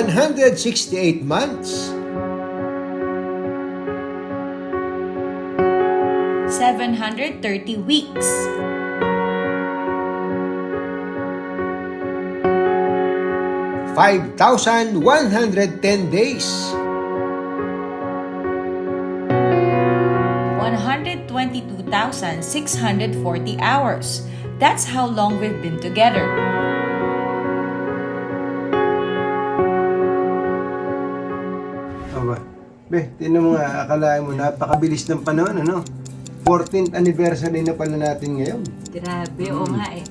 168 months. 730 weeks. Five thousand one hundred ten days. 122,640 hours. That's how long we've been together. Aba, be, tinan mo nga, akalain mo, napakabilis ng panahon, ano? 14th anniversary na pala natin ngayon. Grabe, o nga eh.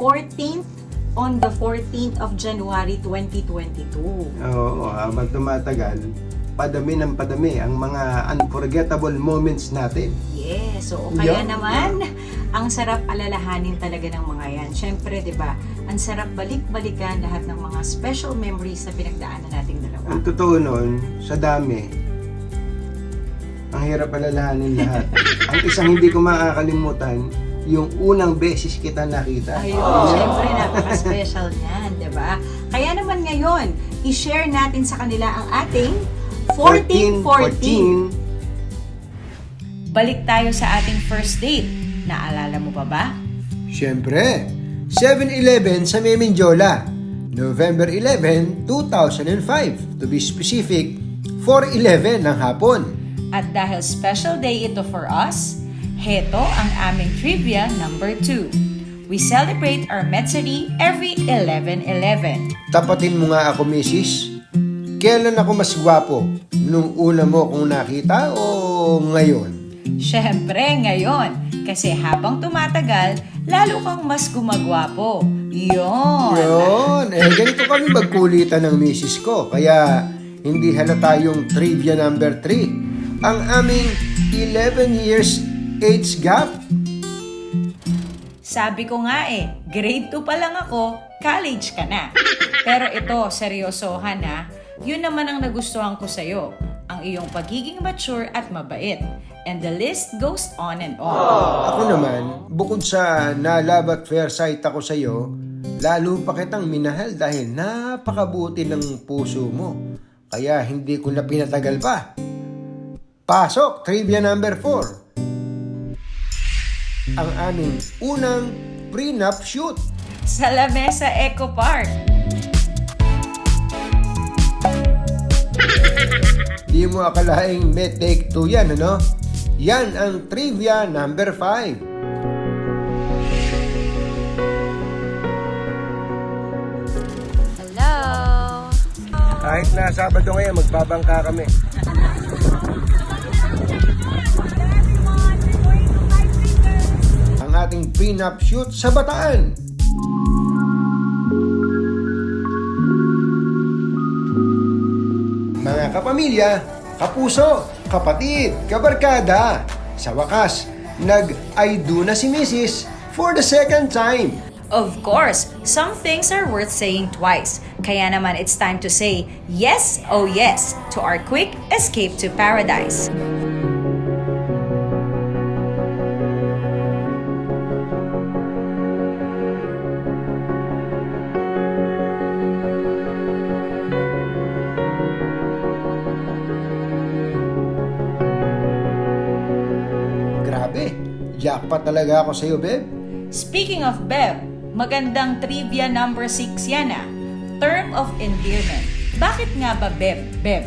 14th on the 14th of January 2022. Oo, habang tumatagal, padami ng padami ang mga unforgettable moments natin. Yes, so kaya Yeah. naman, ang sarap alalahanin talaga ng mga yan. Siyempre, di ba, ang sarap balik-balikan lahat ng mga special memories na pinagdaanan nating dalawa. Ang totoo nun, sa dami, ang hirap alalahanin lahat. ang isang hindi ko makakalimutan, yung unang beses kita nakita. Ayun, syempre napaka-special niyan, di ba? Kaya naman ngayon, i-share natin sa kanila ang ating 1414. Balik tayo sa ating first date. Naalala mo pa ba? Siyempre, 7-Eleven sa Memenjola, November 11, 2005. To be specific, 4-11 ng hapon. At dahil special day ito for us, heto ang aming trivia number 2. We celebrate our Metzeri every 11-11. Tapatin mo nga ako, Mrs. Kailan ako mas gwapo? Nung una mo akong nakita o ngayon? Siyempre, ngayon. Kasi habang tumatagal, lalo kang mas gumagwapo. Yun. Yun. Eh, ganito kami magkulitan ng misis ko. Kaya hindi halata yung trivia number 3. Ang aming 11 years age gap. Sabi ko nga eh, grade 2 pa lang ako, college ka na. Pero ito, seryosohan ha, yun naman ang nagustuhan ko sa'yo, ang iyong pagiging mature at mabait. And the list goes on and on. Ako naman, bukod sa nalabat fair sight ako sa iyo, lalo pa kitang minahal dahil napakabuti ng puso mo. Kaya hindi ko na pinatagal pa. Pasok, trivia number 4. Ang aming unang prenup shoot. Sa Lamesa Eco Park. Di mo akalaing may take two yan, ano? Yan ang trivia number 5. Hello! Kahit na Sabado ngayon, magbabangka kami. Ang ating prenup shoot sa Bataan. Mga kapamilya, kapuso, kapatid, kabarkada, sa wakas, nag-I do na si Mrs. for the second time. Of course, some things are worth saying twice. Kaya naman it's time to say yes, oh yes, to our quick escape to paradise. Talaga ako sa iyo, babe. Speaking of Beb, magandang trivia number 6 yan ah. Term of endearment. Bakit nga ba Beb? Beb?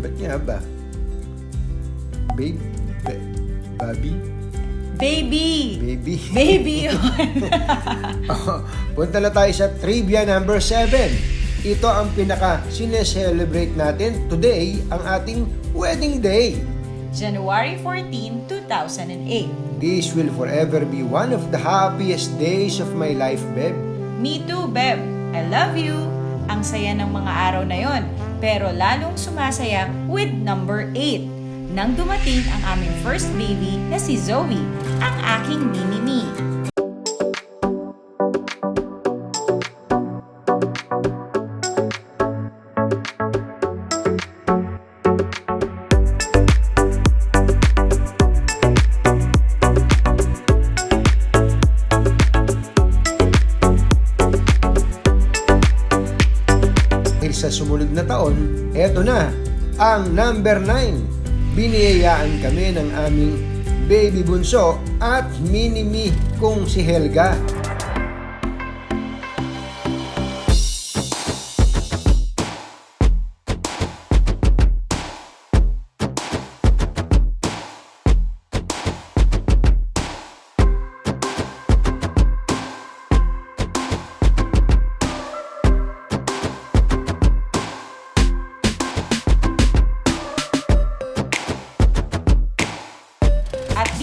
Ba't nga ba? Babe? Ba- Babi? Baby! Baby? Baby yun. Punta na tayo sa trivia number 7. Ito ang pinaka sineselebrate natin today, ang ating wedding day. January 14, 2008. This will forever be one of the happiest days of my life, babe. Me too, Beb. I love you. Ang saya ng mga araw na yon. Pero lalong sumasaya with number 8. Nang dumating ang aming first baby na si Zoe, ang aking mini-me. Sumunod na taon, eto na, ang number 9. Biniyayaan kami ng aming baby bunso at mini-me kung si Helga.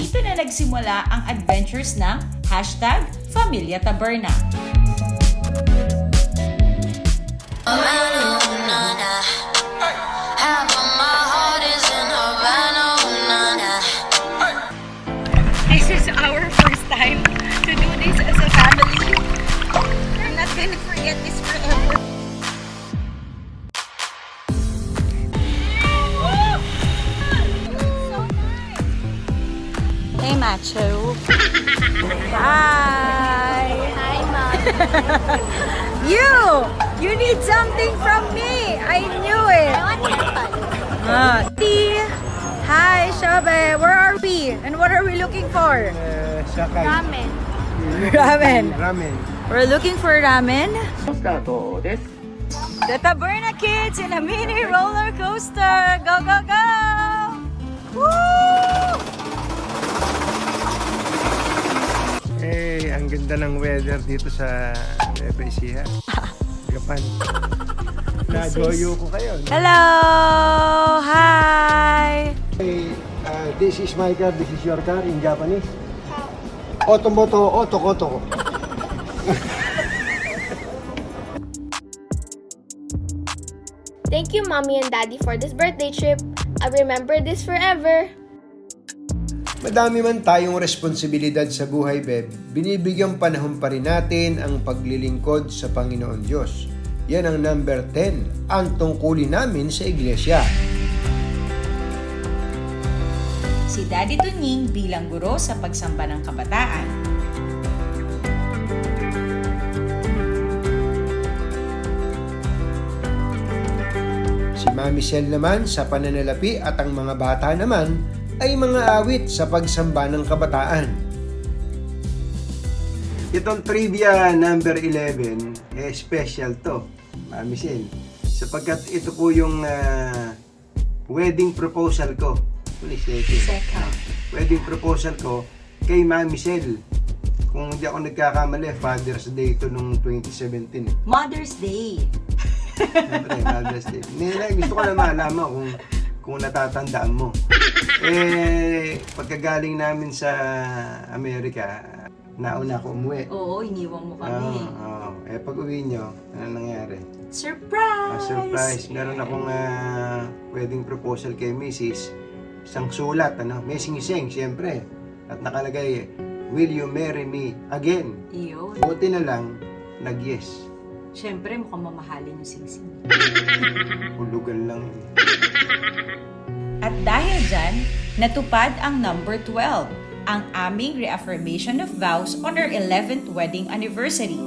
Dito na nagsimula ang adventures ng hashtag Familia Taberna. Half Hey, Hi. Hi, Mom. you! You need something from me! I knew it! I want Ah, T. Hi, Shabe. Where are we? And what are we looking for? Sakay. Ramen. Ramen. Ramen. We're looking for ramen. The Taberna Kids in a mini roller coaster. Go, go, go! Woo! Eh, ang ganda ng weather dito sa Nueva Ecija. Japan. Nagoyo ko kayo. no? Hello! Hi! Hey, uh, this is my car, this is your car in Japanese. Otomoto, otokotoko. Thank you, Mommy and Daddy, for this birthday trip. I'll remember this forever. Madami man tayong responsibilidad sa buhay, Beb, binibigyan panahon pa rin natin ang paglilingkod sa Panginoon Diyos. Yan ang number 10, ang tungkulin namin sa iglesia. Si Daddy Tunying bilang guro sa pagsamba ng kabataan. Si Mami Sel naman sa pananalapi at ang mga bata naman ay mga awit sa pagsamba ng kabataan. Itong trivia number 11, eh, special to, Mami Sel. Sapagkat ito po yung ah, wedding proposal ko. Huli, second. Second. Wedding proposal ko kay Mami Sel. Kung hindi ako nagkakamali, Father's Day ito nung 2017. eh. Mother's Day. Siyempre, Mother's Day. Nila, gusto ko na malaman kung kung natatandaan mo. Eh, pagkagaling namin sa Amerika, nauna ako umuwi. Oo, iniwan mo Oo, oo. Eh, pag uwi nyo, ano nangyari? Surprise! Ah, surprise. Meron akong ah, wedding proposal kay Mrs. Isang sulat, ano? May sing-sing, siyempre. At nakalagay, Will you marry me again? Iyon. Buti na lang, nag-yes. Siyempre, mukhang mamahalin yung singsing. Hulugan lang. yun. At dahil dyan, natupad ang number 12, ang aming reaffirmation of vows on our 11th wedding anniversary.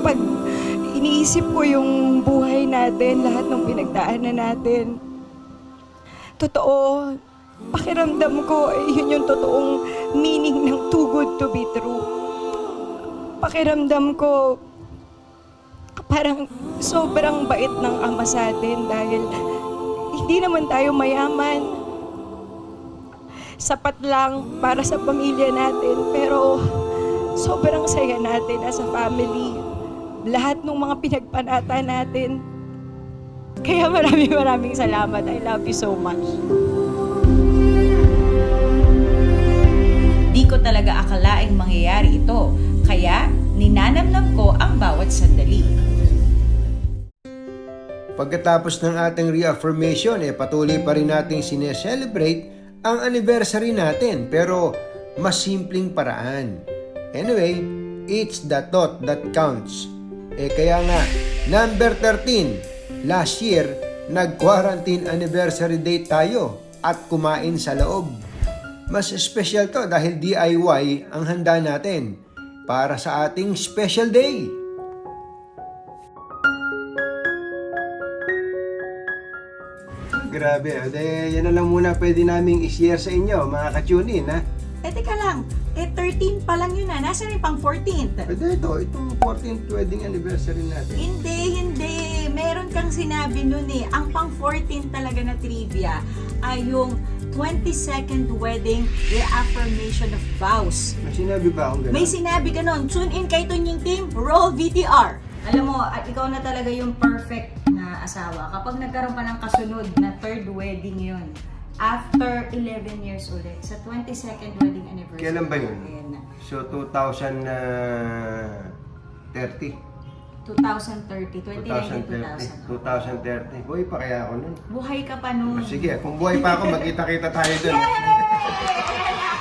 Pag iniisip ko yung buhay natin, lahat ng pinagdaanan natin, totoo, pakiramdam ko, eh, yun yung totoong meaning ng too good to be true. Pakiramdam ko, parang sobrang bait ng ama sa atin dahil hindi naman tayo mayaman. Sapat lang para sa pamilya natin, pero sobrang saya natin as a family. Lahat ng mga pinagpanata natin. Kaya maraming maraming salamat. I love you so much. Di ko talaga akalaing mangyayari ito, kaya ninanamnam ko ang bawat sandali. Pagkatapos ng ating reaffirmation, eh, patuloy pa rin nating sineselebrate ang anniversary natin pero mas simpleng paraan. Anyway, it's the thought that counts. Eh kaya nga, number 13, last year, nag-quarantine anniversary date tayo at kumain sa loob. Mas special to dahil DIY ang handa natin para sa ating special day. Grabe, o de, yan na lang muna pwede naming i-share sa inyo, mga ka-tune-in, ha? Eh, teka lang. Eh, 13 pa lang yun ah. Nasaan yung pang 14th? Pwede ito, itong 14th wedding anniversary natin. Hindi, hindi. Meron kang sinabi nun eh. Ang pang 14 talaga na trivia ay yung 22nd wedding reaffirmation of vows. May sinabi ba akong gano'n? May sinabi ka nun, tune in kay Tunying Team, roll VTR. Alam mo, at ikaw na talaga yung perfect na asawa. Kapag nagkaroon pa ng kasunod na third wedding yun, after 11 years ulit, sa 22nd wedding anniversary. Kailan ba yun? natin, So, 2030. 2030, 2019, 2030. 2030. Buhay pa kaya ako nun? Buhay ka pa nun. Sige, kung buhay pa ako, magkita-kita tayo dun.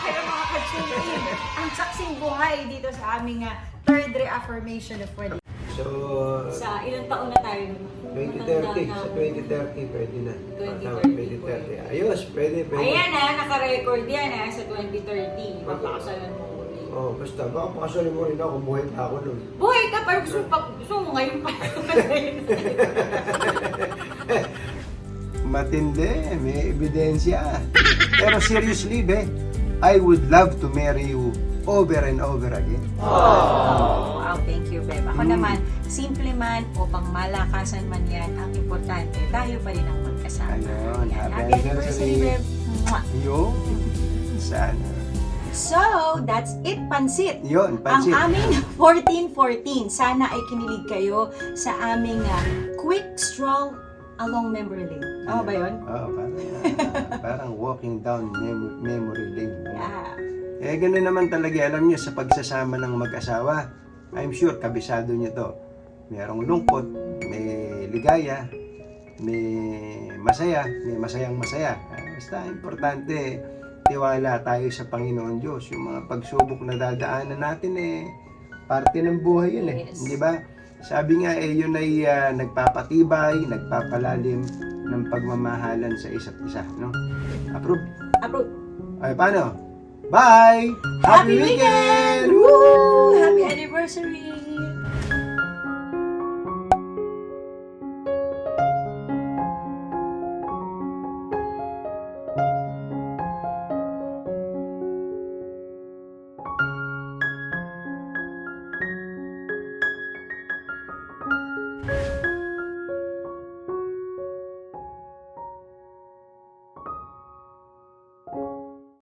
Pero mga ang saksing buhay dito sa aming ah, third reaffirmation of wedding. So, Sa ilang taon na tayo? 2030. Sa 2030, pwede na. 2030, Tama, 2030. Ayos, pwede, pwede. Ayan na, naka-record yan ha, sa 2030. Papakasalan mo Oh, basta, baka pakasalan mo rin ako, buhay pa ako nun. Buhay ka, pero gusto, pa, gusto mo ngayon pa. Matindi, may ebidensya. Pero seriously, be, I would love to marry you over and over again. wow, thank you, Beb. Ako Mm. naman, simple man o pang malakasan man yan, ang importante, tayo pa rin ang magkasama. Ayun, happy anniversary. Beb. Yun, sana. So, that's it, Pansit. Yun, pansin. Ang aming 1414. Sana ay kinilig kayo sa aming ah, quick stroll along memory lane. Tama ba yun? Oo, parang, parang walking down mem- memory lane. Yeah. Eh, gano'n naman talaga, alam niyo, sa pagsasama ng mag-asawa, I'm sure, kabisado niyo to. Merong lungkot, may ligaya, may masaya, may masayang masaya. Ah, Basta, importante, tiwala tayo sa Panginoon Diyos. Yung mga pagsubok na dadaanan natin, eh, parte ng buhay yun eh. Yes. Di ba? Sabi nga, eh, yun ay ah, nagpapatibay, nagpapalalim ng pagmamahalan sa isa't isa. No? Approve? Approve. Ay, paano? Bye! Happy weekend! Woo! Happy anniversary!